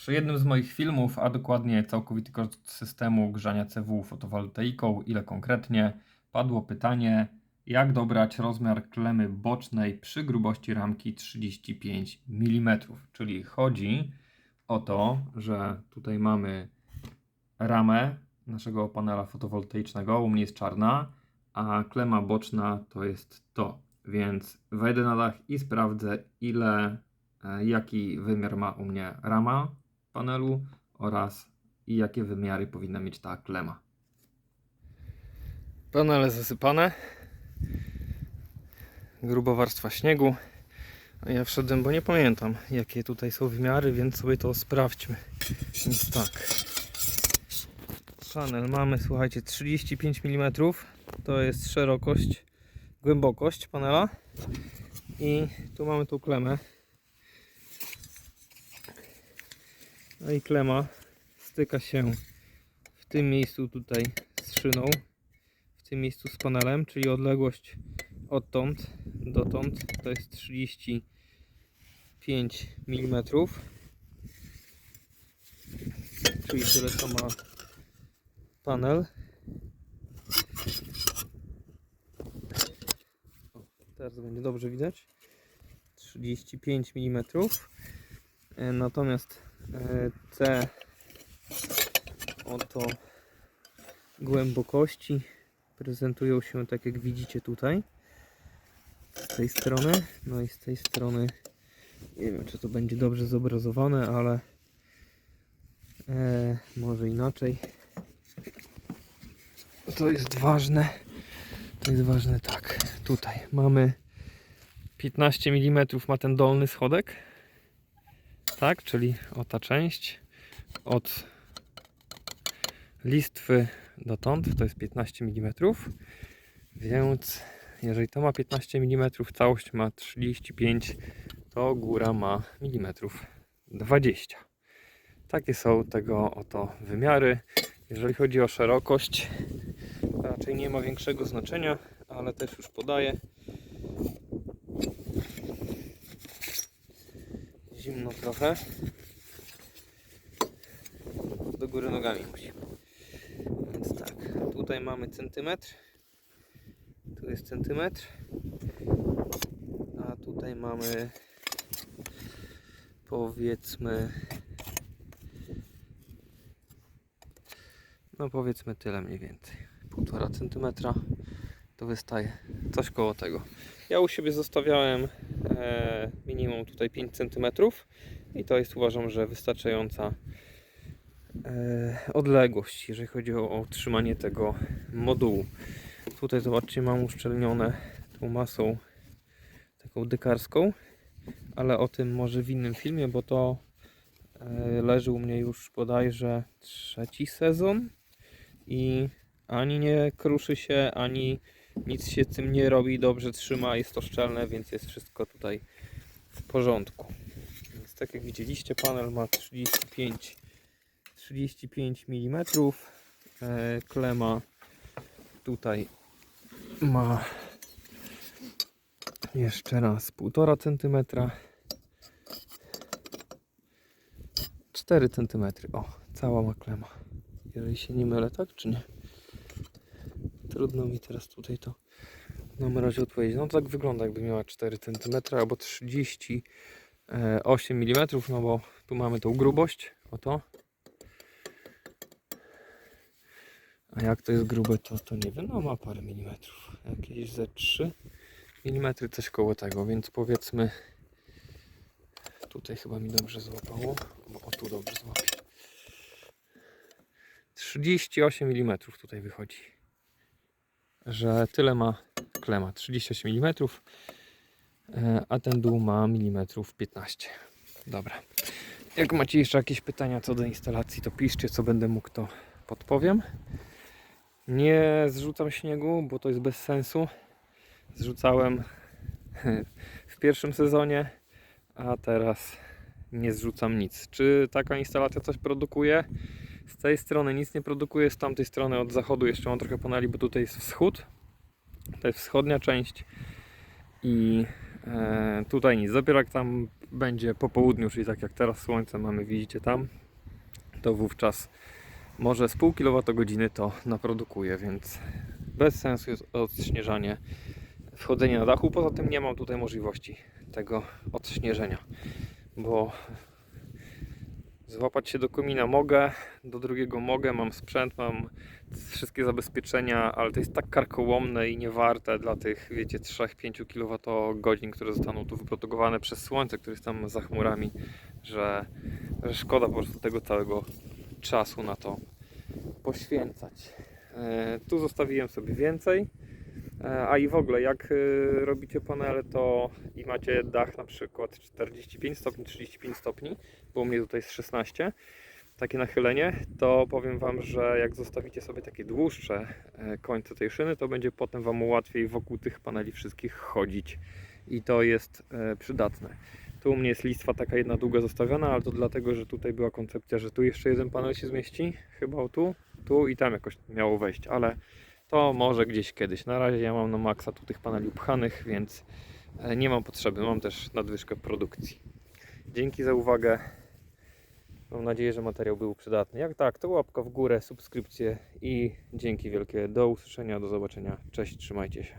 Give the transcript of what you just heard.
Przy jednym z moich filmów, a dokładnie całkowity koszt systemu grzania CW fotowoltaiką, ile konkretnie, padło pytanie, jak dobrać rozmiar klemy bocznej przy grubości ramki 35 mm. Czyli chodzi o to, że tutaj mamy ramę naszego panela fotowoltaicznego, u mnie jest czarna, a klema boczna to jest to. Więc wejdę na dach i sprawdzę, ile, e, jaki wymiar ma u mnie rama panelu oraz i jakie wymiary powinna mieć ta klema. Panele zasypane. Gruba warstwa śniegu. Ja wszedłem, bo nie pamiętam jakie tutaj są wymiary, więc sobie to sprawdźmy. Więc tak. Panel mamy, słuchajcie, 35 mm. To jest szerokość, głębokość panela. I tu mamy tą klemę. No i klema styka się w tym miejscu tutaj z szyną, w tym miejscu z panelem, czyli odległość odtąd dotąd to jest 35 mm. Czyli tyle co ma panel. Teraz będzie dobrze widać. 35 mm. E, Natomiast te oto głębokości prezentują się tak jak widzicie tutaj. Z tej strony. No i z tej strony nie wiem czy to będzie dobrze zobrazowane ale e, może inaczej. To jest ważne. To jest ważne tak. Tutaj mamy 15 mm ma ten dolny schodek tak, czyli o ta część od listwy dotąd to jest 15 mm, więc jeżeli to ma 15 mm, całość ma 35, to góra ma milimetrów 20. Takie są tego oto wymiary. Jeżeli chodzi o szerokość, raczej nie ma większego znaczenia, ale też już podaję. Zimno trochę. Do góry nogami musi. Więc tak, tutaj mamy centymetr. Tu jest centymetr. A tutaj mamy powiedzmy no powiedzmy tyle mniej więcej. Półtora centymetra to wystaje coś koło tego. Ja u siebie zostawiałem e, minimum tutaj 5 cm i to jest uważam, że wystarczająca e, odległość, jeżeli chodzi o, utrzymanie tego modułu. Tutaj zobaczcie, mam uszczelnione tą masą taką dykarską, ale o tym może w innym filmie, bo to e, leży u mnie już bodajże trzeci sezon i ani nie kruszy się, ani nic się tym nie robi, dobrze trzyma, jest to szczelne, więc jest wszystko tutaj w porządku. Więc tak jak widzieliście, panel ma 35, 35 mm. Klema tutaj ma jeszcze raz 1,5 cm. 4 cm. O, cała ma klema. Jeżeli się nie mylę, tak czy nie? Trudno mi teraz tutaj to razie odpowiedzieć. No tak wygląda jakby miała 4 cm albo 38 mm, no bo tu mamy tą grubość, oto. A jak to jest grube, to, to nie wiem, no ma parę milimetrów. Jakieś ze 3 mm, coś koło tego, więc powiedzmy tutaj chyba mi dobrze złapało, bo o tu dobrze złapie. 38 mm tutaj wychodzi że tyle ma klema 38 mm, e, a ten dół ma milimetrów 15. Dobra. Jak macie jeszcze jakieś pytania co do instalacji, to piszcie, co będę mógł, to podpowiem. Nie zrzucam śniegu, bo to jest bez sensu. Zrzucałem w pierwszym sezonie, a teraz nie zrzucam nic. Czy taka instalacja coś produkuje? Z tej strony nic nie produkuje, z tamtej strony od zachodu jeszcze mam trochę paneli, bo tutaj jest wschód. To jest wschodnia część i e, tutaj nic. Dopiero jak tam będzie po południu, czyli tak jak teraz słońce mamy, widzicie tam, to wówczas może z pół kilowatogodziny to naprodukuje, więc bez sensu jest odśnieżanie, wchodzenie na dachu. Poza tym nie mam tutaj możliwości tego odśnieżenia, bo złapać się do komina mogę, do drugiego mogę, mam sprzęt, mam wszystkie zabezpieczenia, ale to jest tak karkołomne i niewarte dla tych, wiecie, 3-5 kWh, które zostaną tu wyprodukowane przez słońce, które jest tam za chmurami, że, że szkoda po prostu tego całego czasu na to poświęcać. E, Tu zostawiłem sobie więcej. E, A i w ogóle, jak e, robicie panele, to i macie dach na przykład 45 stopni, 35 stopni, bo u mnie tutaj jest 16, takie nachylenie, to powiem Wam, że jak zostawicie sobie takie dłuższe e, końce tej szyny, to będzie potem Wam łatwiej wokół tych paneli wszystkich chodzić i to jest przydatne. Tu u mnie jest listwa taka jedna długa zostawiona, ale to dlatego, że tutaj była koncepcja, że tu jeszcze jeden panel się zmieści, chyba o tu, tu i tam jakoś miało wejść, ale to może gdzieś kiedyś. Na razie ja mam na maksa tu tych paneli upchanych, więc e, nie mam potrzeby. Mam też nadwyżkę produkcji. Dzięki za uwagę. Mam nadzieję, że materiał był przydatny. Jak tak, to łapka w górę, subskrypcje i dzięki wielkie. Do usłyszenia, do zobaczenia. Cześć, trzymajcie się.